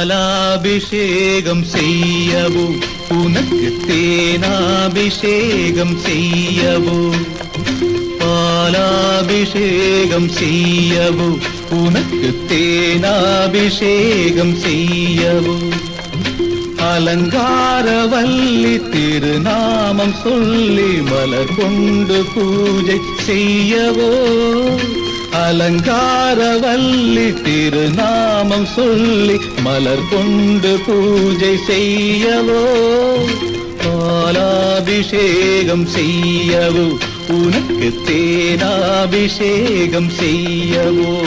பாலாபிஷேகம் செய்யவோ? உனக்கு தேனாபிஷேகம் செய்யவோ? பாலாபிஷேகம் செய்யவோ? உனக்கு தேனாபிஷேகம் செய்யவோ? அலங்காரவல்லி திருநாமம் சொல்லி மலர் கொண்டு பூஜை செய்யவோ? அலங்காரவல்லி திருநாமம் சொல்லி மலர் கொண்டு பூஜை செய்யவோ? பாலாபிஷேகம் செய்யவோ? உனக்கு தேனாபிஷேகம் செய்யவோ?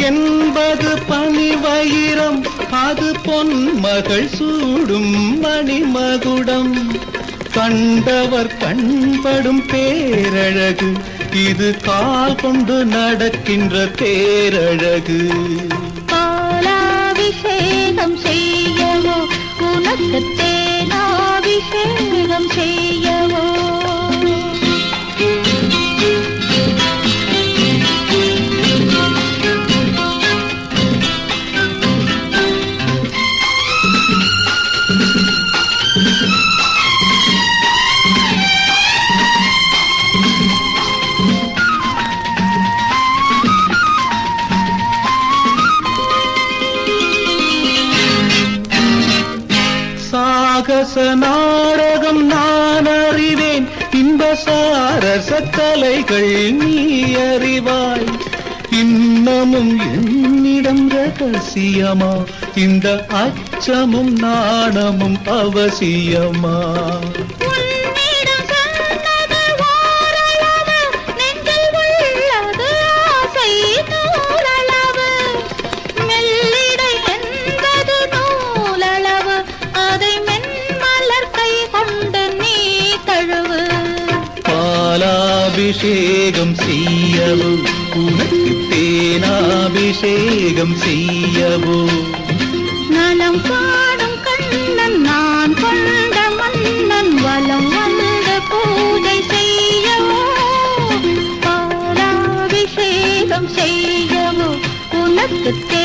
என்பது பனிவயிரம் அது பொன் மகள் சூடும் மணிமகுடம். கண்டவர் கண்படும் பேரழகு இது கால் கொண்டு நடக்கின்ற பேரழகு. பாலாபிஷேகம் செய்யவோ உனக்கு சாகச நாடகம் நான் அறிவேன். இன்ப சாரச கலைகள் நீ அறிவாய். இன்னமும் என்னிடம் ரகசியமா? இந்த அச்சமும் நாணமும் அவசியமா? பாலாபிஷேகம் செய்யவோ உனக்கு தேனாபிஷேகம் செய்யவோ நலம் பாடும் கண்ணன் நான் கொண்ட மன்னன் வலம் வந்த பூஜை செய்யவோ பாலாபிஷேகம் செய்யவோ உனக்கு தே